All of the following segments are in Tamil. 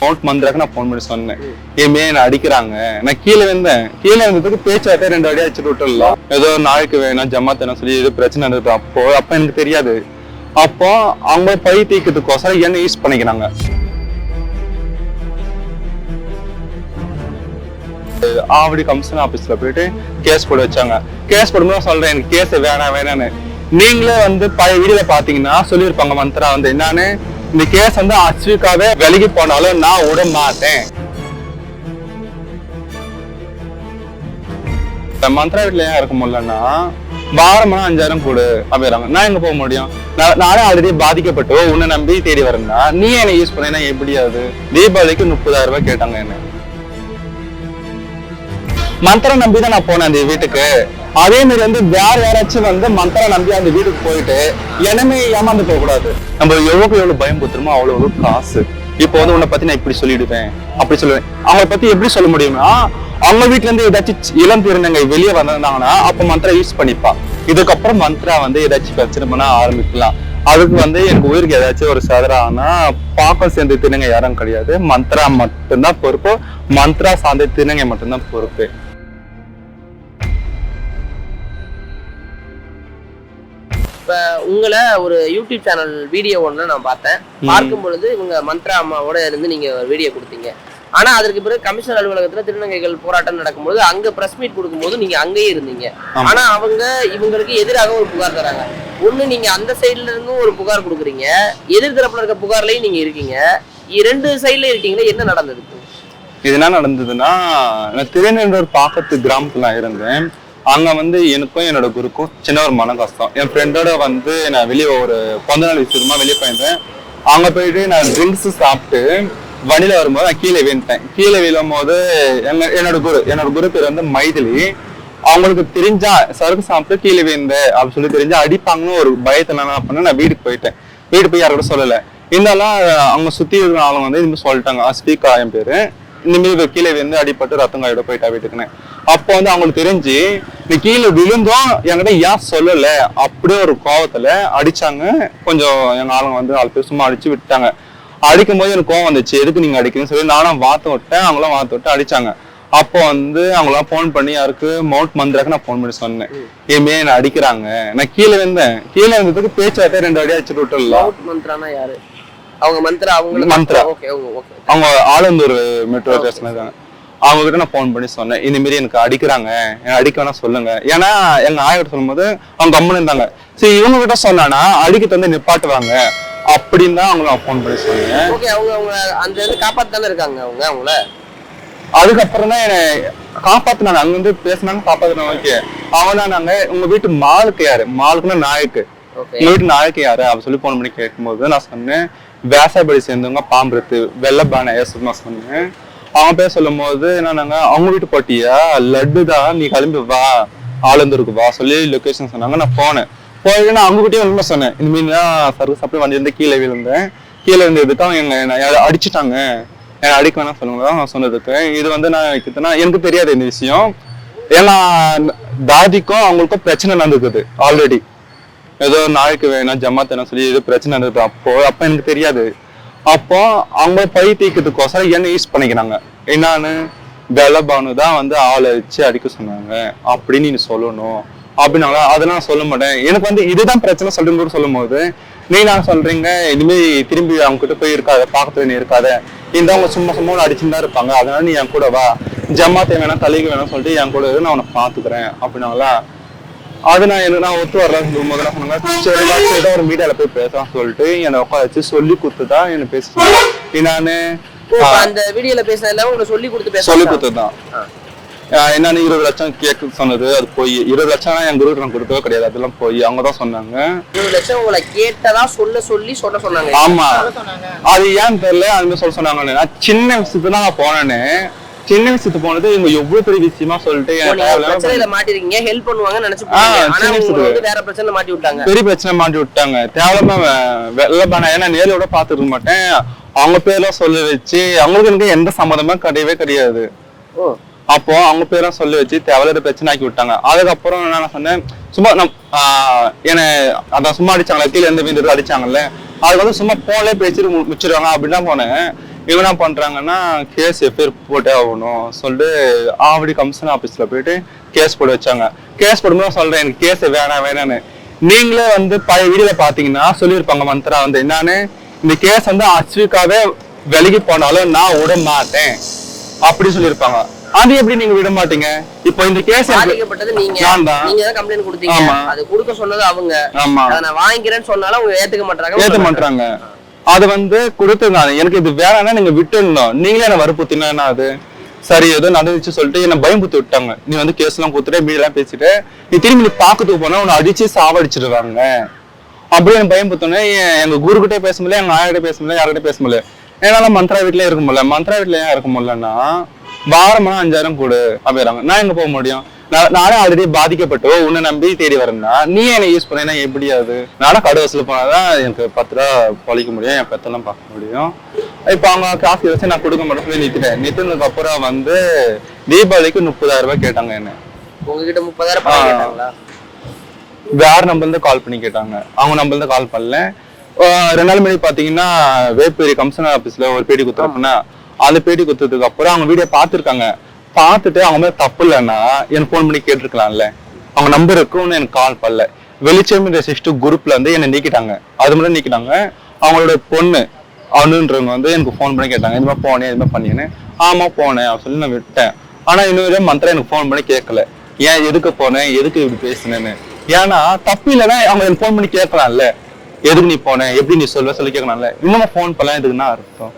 மவுண்ட் மந்திராக்கு நான் ஃபோன் பண்ணி சொன்னேன். ஏமே என்ன அடிக்கிறாங்க. நான் கீழே வந்தேன் கீழே வந்ததுக்கு பேச்சாட்டே ரெண்டு அடி அடிச்சுட்டு விட்டுடலாம். ஏதோ நாளைக்கு வேணும் ஜமாத் சொல்லி ஏதோ பிரச்சனை இருந்தது அப்போ அப்ப எனக்கு தெரியாது. அப்போ அவங்க பை தீக்கிறதுக்கோசரம் என்ன யூஸ் பண்ணிக்கிறாங்க. ஆவடி கமிஷன் ஆபீஸ்ல போயிட்டு கேஸ் போட வச்சாங்க. கேஸ் போடும்போது சொல்றேன் எனக்கு கேஸ் வேணாம் வேணான்னு நீங்களே வந்து பழைய வீடியோல பாத்தீங்கன்னா சொல்லியிருப்பாங்க மந்த்ரா வந்து. என்னன்னு? இந்த கேஸ் வந்து அஸ்விக்காவே விலகி போனாலும் நான் விட மாட்டேன். மந்த்ரா வீட்டுல ஏன் இருக்க முடியலன்னா வாரமா அஞ்சாயிரம் கொடு அப்படிறாங்க நான் எங்க போக முடியும்? நான் நானே ஆல்ரெடி பாதிக்கப்பட்டு உன்னை நம்பி தேடி வரேன்னா நீ என்ன யூஸ் பண்ணினா எப்படி அது? தீபாவளிக்கு முப்பதாயிரம் ரூபாய் கேட்டாங்க என்ன. மந்திரம் நம்பி தான் நான் போனேன் அந்த வீட்டுக்கு. அதே மாதிரி வந்து வேற யாராச்சும் வந்து மந்திரம் நம்பி அந்த வீட்டுக்கு போயிட்டு எனமே ஏமாந்து போக கூடாது நம்ம எவ்வளவுக்கு எவ்வளவு பயம் கொடுத்துருமோ அவ்வளவு காசு. இப்போ வந்து உன்னை பத்தி நான் இப்படி சொல்லிடுவேன் அப்படி சொல்லுவேன். அவங்கள பத்தி எப்படி சொல்ல முடியும்னா அவங்க வீட்டுல இருந்து ஏதாச்சும் இளம் திருநங்கை வெளியே வந்திருந்தாங்கன்னா அப்ப மந்திரம் யூஸ் பண்ணிப்பா. இதுக்கப்புறம் மந்த்ரா வந்து ஏதாச்சும் பிரச்சனை பண்ண ஆரம்பிக்கலாம். அதுக்கு வந்து எனக்கு உயிருக்கு ஏதாச்சும் ஒரு சதுரானா பாக்கம் சேர்ந்த திருநங்கை யாரும் கிடையாது. மந்த்ரா மட்டும்தான் பொறுப்பு. மந்த்ரா சார்ந்த திருநங்கை மட்டும்தான் பொறுப்பு. இப்ப உங்களை ஒரு யூடியூப் சேனல் வீடியோ ஒன்று நான் பார்த்தேன். பார்க்கும் பொழுது இவங்க மந்த்ரா அம்மாவோட இருந்து நீங்க வீடியோ கொடுத்தீங்க. ஆனா அதற்கு பிறகு கமிஷனர் அலுவலகத்துல திருநங்கைகள் போராட்டம் நடக்கும்போது அங்க பிரஸ் மீட் கொடுக்கும்போது நீங்க அங்கேயே இருந்தீங்க. ஆமா. ஆனா அவங்க இவங்களுக்கு எதிராக ஒரு புகார் தராங்க ஒண்ணு நீங்க அந்த சைடுல இருந்தும் ஒரு புகார் கொடுக்குறீங்க. எதிர் தரப்புல இருக்க புகார்லயும் நீங்க இருக்கீங்க. இரண்டு சைடுல இருக்கீங்களா என்ன நடந்தது? இது என்ன நடந்ததுன்னா நான் திருநெல்வேலூர் பாக்கத்து கிராமத்துல இருந்தேன். அங்க வந்து எனக்கும் என்னோட குருக்கும் சின்ன ஒரு மன கஷ்டம் என் ஃப்ரெண்டோட வந்து நான் வெளியே ஒரு பிறந்த நாள் விஷயமா வெளியே போயிருந்தேன். அங்க போயிட்டு நான் ட்ரிங்க்ஸ் சாப்பிட்டு வண்டியில வரும்போது நான் கீழே விழுந்துட்டேன். கீழே விழும் போது எங்க என்னோட குரு என்னோட குரு பேர் வந்து மைதிலி. அவங்களுக்கு தெரிஞ்சா சரக்கு சாப்பிட்டு கீழே வீழ்ந்த அப்படின்னு சொல்லி தெரிஞ்சா அடிப்பாங்கன்னு ஒரு பயத்தில் நான் என்ன பண்ண நான் வீட்டுக்கு போயிட்டேன். வீடு போய் யாரோட சொல்லலை. சொல்லல இருந்தாலும் அவங்க சுத்தி இருக்கிற ஆளுங்க வந்து இந்த மாதிரி சொல்லிட்டாங்க. ஸ்பீக்கர் என் பேரு. இந்த மாதிரி கீழே விழுந்து அடிபட்டு ரத்தங்காயோட போயிட்டா வீட்டுக்குன்னு. அப்போ வந்து அவங்களுக்கு தெரிஞ்சு நீ கீழே விழுந்தும் என்கிட்ட ஏன் சொல்லல? அப்படியே ஒரு கோவத்துல அடிச்சாங்க. கொஞ்சம் எங்க ஆளுங்க வந்து நாலு பேர் சும்மா அடிச்சு விட்டாங்க அடிக்கும் போது எனக்கு கோவம் வந்துச்சு. எதுக்கு நீங்க அடிக்கிறீங்கன்னு சொல்லி நானும் வார்த்தை விட்டேன். அவங்களும் வார்த்தை விட்டு அடிச்சாங்க. அப்போ வந்து அவங்களாம் ஃபோன் பண்ணி யாருக்கு? மவுண்ட் மந்திராக்கு நான் ஃபோன் பண்ணி சொன்னேன். ஏமே என்ன அடிக்கிறாங்க? நான் கீழே வந்தேன் கீழே வந்ததுக்கு பேச்சாட்டே ரெண்டு அடி மவுண்ட் மந்த்ரானா யாரு? அவங்க மந்த்ரா? அவங்க மந்த்ரா. ஓகே ஓகே அவங்க ஆலந்தூர் மெட்ரோ ஸ்டேஷன் இருக்காங்க அவங்க கிட்ட நான் ஃபோன் பண்ணி சொன்னேன் இந்த மாதிரி எனக்கு அடிக்கிறாங்க. அடிக்க வேணா சொல்லுங்க. ஏன்னா எங்க ஆயிட்ட சொல்லும்போது அவங்க கம்முன்னு இருந்தாங்க. சரி இவங்க கிட்ட சொன்னானா அடிக்க தந்து நிப்பாட்டுவாங்க. அப்படின்னு தான் அவங்க நான் ஃபோன் பண்ணி சொன்னேன். ஓகே அவங்க அவங்க அந்த இது காப்பாத்து தானே இருக்காங்க அவங்க அவங்கள? அதுக்கப்புறம் தான் என்னை காப்பாத்துனாங்க. அங்க வந்து பேசினாங்க காப்பாத்துனாங்க ஓகே. அவங்க நாங்க உங்க வீட்டு மாலுக்கு யாரு? மாலுக்குன்னா நாயக்கு. ஓகே. உங்க வீட்டு நாயக்கு யாரு? அப்படின்னு சொல்லி ஃபோன் பண்ணி கேட்கும்போது நான் சொன்னேன் வேசாபடி சேர்ந்தவங்க பாம்பரத்து வெள்ளப்பானை ஏசுமா சொன்னேன். அவன் பேர் சொல்லும் போது என்னன்னாங்க அவங்க வீட்டு போட்டியா? லட்டு தான். நீ கிளம்பி வா. ஆலந்தூருக்கு வா. சொல்லி லொக்கேஷன் சொன்னாங்க. நான் போனேன். போயிட்டு நான் அவங்ககிட்டயே உண்மை சொன்னேன். இந்த மீன் தான் சர்வீஸ் அப்படியே வண்டி இருந்து கீழே விழுந்தேன். கீழே விழுந்ததுக்கு அவங்க எங்க என்னை அடிச்சிட்டாங்க. என்னை அடிக்க வேணாம் சொல்லுங்க தான் நான் சொன்னதுக்கு. இது வந்து நான் கிட்டனா எனக்கு தெரியாது இந்த விஷயம். ஏன்னா தாதிக்கும் அவங்களுக்கும் பிரச்சனை நடந்துக்குது ஆல்ரெடி ஏதோ நாளைக்கு வேணாம் ஜமாத் வேணாம் சொல்லி ஏதோ பிரச்சனை நடந்தது அப்போ அப்ப எனக்கு தெரியாது. அப்போ அவங்க பை என்ன யூஸ் பண்ணிக்கிறாங்க. என்னன்னு? வெள்ளபானு தான் வந்து ஆளை வச்சு அடிக்க சொன்னாங்க. அப்படின்னு நீ சொல்லணும். அப்படின்னால அதெல்லாம் நான் சொல்ல மாட்டேன். எனக்கு வந்து இதுதான் பிரச்சனை சொல்லும் போது சொல்லும் போது நீ நான் சொல்றீங்க இனிமே திரும்பி அவங்க கிட்ட போய் இருக்காத பக்கத்துல நீ இருக்காத. இந்த அவங்க சும்மா சும்மா அடிச்சுட்டு தான் இருப்பாங்க. அதனால நீ என் கூட வா ஜமாத்தை வேணாம் தலைக்கு வேணாம் சொல்லிட்டு என் கூட நான் உன்னை பாத்துக்கிறேன் அப்படின்னாங்களா? அது நான் எனக்கு நான் ஒத்து வரலாம் என்ன சொன்னாங்க சரி வா, சரி ஒரு மீடியால போய் பேசலாம் சொல்லிட்டு என்னை உட்கார வச்சு சொல்லி கொடுத்துதான் என்ன பேசுறேன் நானு அந்த வீடியோல பேசுனதுல உங்களை சொல்லி கொடுத்து பேச சொல்லி கொடுத்ததுதான். என்னன்னு இருபது லட்சம் கேட்க சொன்னது. அது போய் இருபது லட்சம் என் குரு நான் கொடுக்கவே கிடையாது. அதெல்லாம் போய் அவங்க தான் சொன்னாங்க. இருபது லட்சம் உங்களை கேட்டதா சொல்ல சொல்லி சொல்ல சொன்னாங்க. ஆமா. அது ஏன்னு தெரியல? அது மாதிரி சொல்ல சொன்னாங்கன்னு. நான் சின்ன விஷயத்துல நான் போனேன்னு சின்ன விஷயத்துக்கு போனது இவங்க எவ்வளவு பெரிய விஷயமா சொல்லிட்டு பிரச்சனையில மாட்டிருக்கீங்க. ஹெல்ப் பண்ணுவாங்கன்னு நினைச்சு. ஆனா வேற பிரச்சனை மாட்டி விட்டாங்க. பெரிய பிரச்சனை மாட்டி விட்டாங்க. தேவையில்லாம வெள்ள பானை ஏன்னா நேரில் கூட பார்த்துருக்க மாட்டேன். அவங்க பேர்லாம் சொல்ல வச்சு அவங்களுக்கு எனக்கு எந்த சம்மதமே கிடையவே கிடையாது. அப்போ அவங்க பேரும் சொல்லி வச்சு தேவையில்லாத பிரச்சனை ஆக்கி விட்டாங்க. அதுக்கப்புறம் என்ன நான் சொன்னேன் சும்மா நம் என்னை அதான் சும்மா அடிச்சாங்களே கீழே இருந்து வீடு அடிச்சாங்கல்ல. அது வந்து சும்மா போன்லயே பேசிட்டு முடிச்சிருவாங்க அப்படின்னு தான் போனேன். இவங்க என்ன பண்றாங்கன்னா கேஸ் எஃப்ஐஆர் போட்டே ஆகணும் சொல்லிட்டு ஆவடி கமிஷன் ஆபீஸ்ல போயிட்டு கேஸ் போட வச்சாங்க. கேஸ் போடும்போது சொல்றேன் எனக்கு கேஸ் வேணாம் வேணான்னு நீங்களே வந்து பழைய வீடியோல பாத்தீங்கன்னா சொல்லியிருப்பாங்க மந்த்ரா வந்து என்னன்னு இந்த கேஸ் வந்து அஸ்விகாவே விலகி போனாலும் நான் விட மாட்டேன் அப்படி சொல்லியிருப்பாங்க. அது எப்படி நீங்க விட மாட்டீங்க? இப்போ இந்த கேஸ் பாதிக்கப்பட்டது நீங்க. நீங்க தான் கம்ப்ளைண்ட் கொடுத்தீங்க. அது கொடுக்க சொன்னது அவங்க. ஆமா. நான் வாங்கிக்கிறேன்னு சொன்னாலும் அவங்க ஏத்துக்க மாட்டாங்க ஏத்த மாட்டாங்க அது வந்து கொடுத்துருந்தாங்க. எனக்கு இது வேணாம்னா நீங்க விட்டுருந்தோம் நீங்களே என்ன வற்புறுத்தினா என்ன அது? சரி ஏதோ நடந்துச்சு சொல்லிட்டு என்ன பயம்புத்து விட்டாங்க. நீ வந்து கேஸ் எல்லாம் கொடுத்துட்டு மீடியெல்லாம் பேசிட்டு நீ திரும்பி நீ பாக்கத்துக்கு போனா உன்னை அடிச்சு சாவடிச்சிருவாங்க அப்படியே எனக்கு பயம்புத்தோன்னே எங்க குரு கிட்டே பேச முடியல எங்க ஆயா பேச முடியல யார்கிட்ட பேச முடியல. என்னால மந்த்ரா வீட்லயே இருக்க முடியல. மந்த்ரா வீட்ல ஏன் இருக்க முடியலன்னா வாரமா அஞ்சாயிரம் கொடு அப்படிறாங்க நான் எங்க போக முடியும்? நான் ஆல்ரெடி பாதிக்கப்பட்டோ உன்னை நம்பி தேடி வரேன்னா நீ என்னை யூஸ் பண்ணா எப்படி அது? நானும் கடை வசூல் போனாதான் எனக்கு பத்து ரூபா பொழிக்க முடியும் என் பெத்தெல்லாம் பார்க்க முடியும். இப்போ அவங்க காசு வச்சு நான் கொடுக்க மாட்டேன் சொல்லி நிறுத்திட்டேன். நிறுத்தினதுக்கு அப்புறம் வந்து தீபாவளிக்கு முப்பதாயிரம் ரூபாய் கேட்டாங்க என்ன. உங்ககிட்ட முப்பதாயிரம் வேற நம்பர்ல கால் பண்ணி கேட்டாங்க. அவங்க நம்பர்ல கால் பண்ணல. ரெண்டு நாள் முன்னாடி பாத்தீங்கன்னா வேப்பேரி கமிஷனர் ஆபீஸ்ல ஒரு பேட்டி குத்துறப்பனா அந்த பேட்டி குத்துறதுக்கு அப்புறம் அவங்க வீடியோ பார்த்திருக்காங்க. பார்த்துட்டு அவங்க மேல தப்பு இல்லைன்னா எனக்கு ஃபோன் பண்ணி கேட்டிருக்கலாம்ல. அவங்க நம்பர் இருக்குன்னு எனக்கு கால் பண்ணல. வெளிச்சம் ரெசிஸ்ட் குரூப்ல இருந்து என்னை நீக்கிட்டாங்க. அது மட்டும் நீக்கிட்டாங்க. அவங்களோட பொண்ணு அனுன்றவங்க வந்து எனக்கு ஃபோன் பண்ணி கேட்டாங்க. இது மாதிரி போனேன் இது மாதிரி பண்ணினேன் ஆமா போனேன். அப்படின்னு சொல்லி நான் விட்டேன். ஆனா இன்னொரு மந்திரம் எனக்கு ஃபோன் பண்ணி கேட்கல ஏன் எதுக்கு போனேன்? எதுக்கு இப்படி பேசுனேன்னு? ஏன்னா தப்பு இல்லைன்னா அவங்க எனக்கு ஃபோன் பண்ணி கேட்கலாம்ல எதுக்கு நீ போன? எப்படி நீ சொல்ல சொல்லி கேட்கலாம்ல இன்னும் ஃபோன் பண்ணலாம் எதுக்குன்னா அர்த்தம்?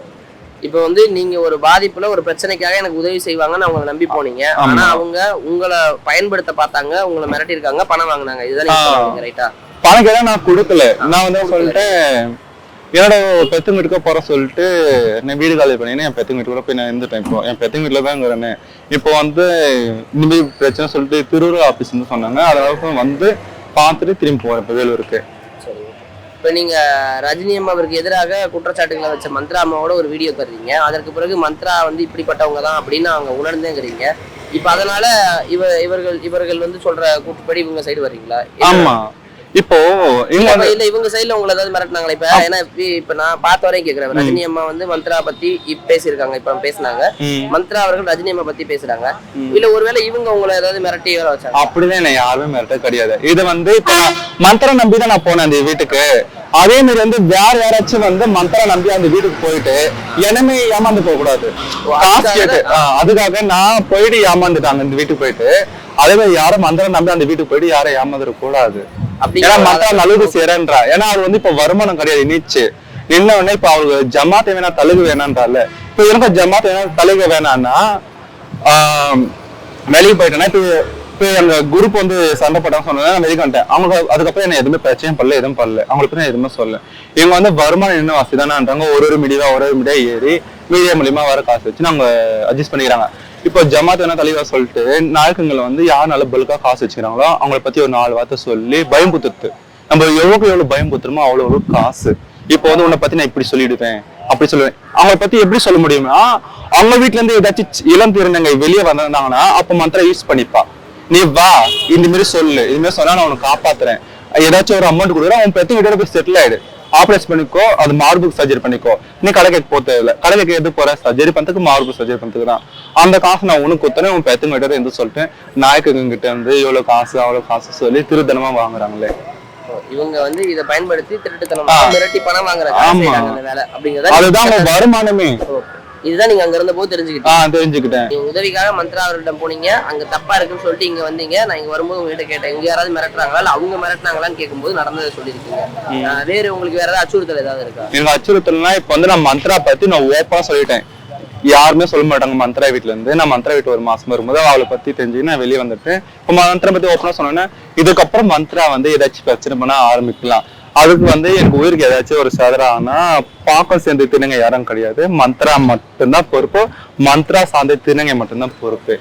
இப்ப வந்து நீங்க ஒரு பாதிப்புல ஒரு பிரச்சனைக்காக எனக்கு உதவி செய்வாங்கன்னு அவங்க நம்பி போனீங்க. ஆனா அவங்க உங்களை பயன்படுத்த பார்த்தாங்க உங்களை மிரட்டி இருக்காங்க பணம் வாங்குனாங்க. இதுதான் ரைட்டா பணம் கேட்டா நான் கொடுக்கல. நான் வந்து சொல்லிட்டேன் என்னோட பெத்துங்க வீட்டுக்கு போற சொல்லிட்டு நான் வீடு காலி பண்ணினேன். என் பெத்துங்க வீட்டுக்கு போய் நான் இருந்துட்டேன் இப்போ. என் பெத்துங்க வீட்டுல தான் இருக்கிறேன் இப்போ வந்து இனிமே பிரச்சனை சொல்லிட்டு திருவுருவ ஆபீஸ் வந்து சொன்னாங்க. அதனால வந்து பார்த்துட்டு திரும்பி போறேன் இப்போ வேலூருக்கு. இப்ப நீங்க ரஜினி அம்மாவிற்கு எதிராக குற்றச்சாட்டுகளை வச்ச மந்த்ரா அம்மாவோட ஒரு வீடியோ தர்றீங்க. அதற்கு பிறகு மந்த்ரா வந்து இப்படிப்பட்டவங்க தான் அப்படின்னு அவங்க உணர்ந்தேங்கிறீங்க. இப்ப அதனால இவ இவர்கள் இவர்கள் வந்து சொல்ற கூட்டுப்படி இவங்க சைடு வர்றீங்களா? ஆமா. இப்போ இவங்க இல்ல, இவங்க சைடுல உங்களை ஏதாவது மிரட்டினாங்களா? இப்ப ஏன்னா இப்ப- நான் பார்த்த வரையும் கேக்குறேன். ரஜினி அம்மா வந்து மந்த்ரா பத்தி இப்ப பேசியிருக்காங்க. இப்ப பேசினாங்க. மந்த்ரா அவர்கள் ரஜினி அம்மா பத்தி பேசுறாங்க. இல்ல ஒருவேளை இவங்க உங்களை ஏதாவது மிரட்டி வர வச்சாங்க அப்படிதான் என்ன யாருமே மிரட்ட கிடையாது. இது வந்து இப்ப நான் மந்திரம் நம்பி தான் நான் போனேன் அந்த வீட்டுக்கு. அதே மாதிரி வந்து வேற யாராச்சும் வந்து மந்திரம் நம்பி அந்த வீட்டுக்கு போயிட்டு என்னமே ஏமாந்து போக கூடாது. காசு கேட்டு. அதுக்காக நான் போயிட்டு ஏமாந்துட்டாங்க இந்த வீட்டுக்கு போயிட்டு. அதே மாதிரி யாரும் மந்திரம் நம்பி அந்த வீட்டுக்கு போயிட்டு யாரும் ஏமாந்துட கூடாது. ஏன்னா மந்திரம் நல்லது செய்யறன்றா ஏன்னா அவர் வந்து இப்ப வருமானம் கிடையாது நீச்சு. நின்ன உடனே இப்ப அவருக்கு ஜமாத் வேணா தழுகு வேணான்றால இப்ப எனக்கு ஜமாத் வேணா தழுக வேணான்னா ஆஹ் வெளியே போயிட்டேன்னா இப்போ இப்போ அந்த குரூப் வந்து சண்டை போட்டாங்க சொன்னா நான் அவங்க அதுக்கப்புறம் என்ன எதுவுமே பிரச்சனையும் பண்ணல எதுவும் பண்ணல அவங்களுக்கு நான் எதுவுமே சொல்லல. இவங்க வந்து வருமானம் என்ன வாசி தானான்றாங்க ஒரு ஒரு மீடியா ஒரு ஒரு மீடியா ஏறி மீடியா மூலியமா வர காசு வச்சு நாங்க அட்ஜஸ்ட் பண்ணிக்கிறாங்க. இப்போ ஜமாத் என்ன தலைவா சொல்லிட்டு நாயக்கங்களை வந்து யார் நல்ல பல்கா காசு வச்சுக்கிறாங்களோ அவங்கள பத்தி ஒரு நாலு வார்த்தை சொல்லி பயம் குத்துறது நம்ம எவ்வளவுக்கு எவ்வளவு பயம் குத்துறோமோ அவ்வளவு காசு. இப்போ வந்து உன்னை பத்தி நான் இப்படி சொல்லிடுவேன் அப்படி சொல்லுவேன். அவங்கள பத்தி எப்படி சொல்ல முடியும்னா அவங்க வீட்டுல இருந்து ஏதாச்சும் இளம் திருநங்கை வெளியே வந்திருந்தாங்கன்னா அப்ப மந்திரம் யூஸ் பண்ணிப்பா. நீ வா இந்த மாதிரி சொல்லு. இது மாதிரி சொன்னா நான் உனக்கு காப்பாத்துறேன். ஏதாச்சும் ஒரு அமௌண்ட் கொடுக்குறேன் உன் பெத்து வீட்டோட போய் செட்டில் ஆயிடு. ஆப்ரேட் பண்ணிக்கோ அது மார்புக்கு சர்ஜரி பண்ணிக்கோ. நீ கடைக்கு போக தேவையில்ல எது போற? சர்ஜரி பண்றதுக்கு மார்பு சர்ஜரி பண்றதுக்கு தான். அந்த காசு நான் உனக்கு குத்துறேன் உன் பெத்து வீட்டோட எந்த சொல்லிட்டேன். நாயக்கங்க கிட்ட இருந்து இவ்வளவு காசு அவ்வளவு காசு சொல்லி திருத்தனமா வாங்குறாங்களே. இவங்க வந்து இதை பயன்படுத்தி திருட்டுத்தனமா. மிரட்டி பணம் வாங்குற ஆமா. அந்த வேலை அப்படிங்கறத அதுதான் வருமானமே. இதுதான் நீங்க அங்க இருந்த போது தெரிஞ்சுக்கிட்டீங்க. ஆஹ் தெரிஞ்சுக்கிட்டேன். நீங்க உதவிக்காக மந்த்ரா அவர்களிடம் போனீங்க. அங்க தப்பா இருக்குன்னு சொல்லிட்டு இங்க வந்தீங்க. நான் இங்க வரும்போது உங்ககிட்ட கேட்டேன். இங்க யாராவது மிரட்டுறாங்களா? இல்ல அவங்க மிரட்டினாங்களான்னு கேட்கும்போது நடந்ததை சொல்லியிருக்கீங்க. வேறு உங்களுக்கு வேற ஏதாவது அச்சுறுத்தல் ஏதாவது இருக்கா? எனக்கு அச்சுறுத்தல்னா இப்ப வந்து நான் மந்த்ரா பத்தி நான் ஓப்பனா சொல்லிட்டேன். யாருமே சொல்ல மாட்டாங்க மந்த்ரா வீட்ல இருந்து. நான் மந்த்ரா வீட்டு ஒரு மாசம் வரும்போது அவளை பத்தி தெரிஞ்சு நான் வெளியே வந்துட்டு இப்போ மந்த்ரா பத்தி ஓப்பனா சொன்னேன்னா இதுக்கப்புறம் மந்த்ரா வந்து ஏதாச்சும் பிரச்சனை பண்ண ஆரம்பிக்கலாம். அதுக்கு வந்து எனக்கு உயிருக்கு ஏதாச்சும் ஒரு சதரா ஆனா பாக்கம் சேர்ந்து திருநங்கை யாரும் கிடையாது. மந்த்ரா மட்டும்தான் பொறுப்பு. மந்த்ரா சார்ந்த திருநங்கை மட்டும்தான் பொறுப்பு.